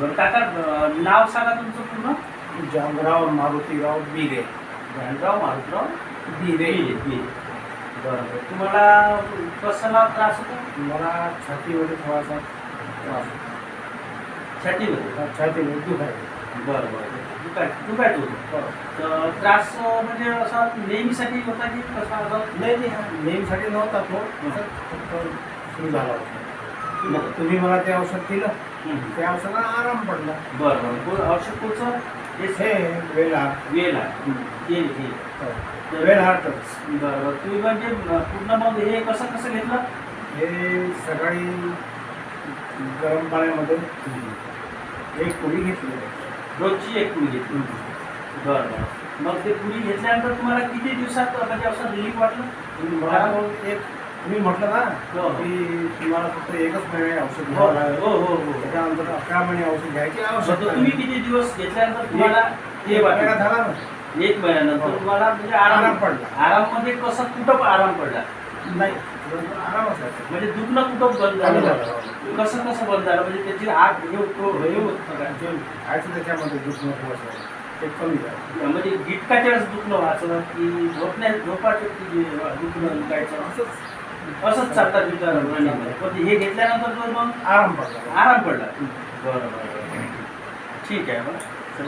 बरं काका अं, नाव सांगा तुमचं पूर्ण? जामराव मारुतीराव बिरे. जानराव मारुतराव बिरे. बरं बरं. तुम्हाला कशाला त्रास होतो? मला छातीमध्ये थोडासा त्रास होता. छातीमध्ये? छातीमध्ये दुखायचं बरं बरं दुखाय दुखायचं होतं तर त्रास म्हणजे असा नेहमीसाठी होता की कसा असा? नाही नाही हा नेहमीसाठी नव्हता तो. असं फक्त सुरू झाला होता. मग तुम्ही मला ते औषध दिलं. त्या औषधाला आराम पडला. बरं बरं. कोण औषध कोणचं? हे हे वेल आहे हे तर वेल हार्टच. बरं बरं. तुम्ही म्हणजे अं, पूर्ण मग हे कसं कसं घेतलं? हे सकाळी गरम पाण्यामध्ये एक पुडी घेतली. रोजची एक पुडी घेतली. बरं बरं. मग ते पुडी घेतल्यानंतर तुम्हाला किती दिवसात म्हणजे असं रिलीफ वाटलं? मला मग एक तुम्ही म्हटलं ना हो. की तुम्हाला फक्त एकच महिने औषध हो. घ्यावं लागेल. हो हो हो. त्याच्यानंतर अकरा महिने औषध घ्यायची आवश्यकता तुम्ही किती दिवस घेतल्यानंतर तुम्हाला हे एक महिना वाटलं झाला ना. एक महिन्यानंतर हो. तुम्हाला म्हणजे आराम आराम पडला. आराम म्हणजे कसं कुठं आराम पडला? नाही थोडंसं आराम असायचा म्हणजे दुखणं कुठं बंद झालं? झालं. कसं कसं बंद झालं? म्हणजे त्याची आग हे होतो हे होतं का? जे खायचं त्याच्यामध्ये दुखणं थोडंसं ते कमी झालं. म्हणजे गिटकाच्या वेळेस दुखणं वाचलं की झोपण्या झोपाच्या की दुखणं दुखायचं? असंच. असंच चालतात विचार. पण हे घेतल्यानंतर तो मग आराम पडला. आराम पडला. बरं बरं बरं. ठीक आहे बरं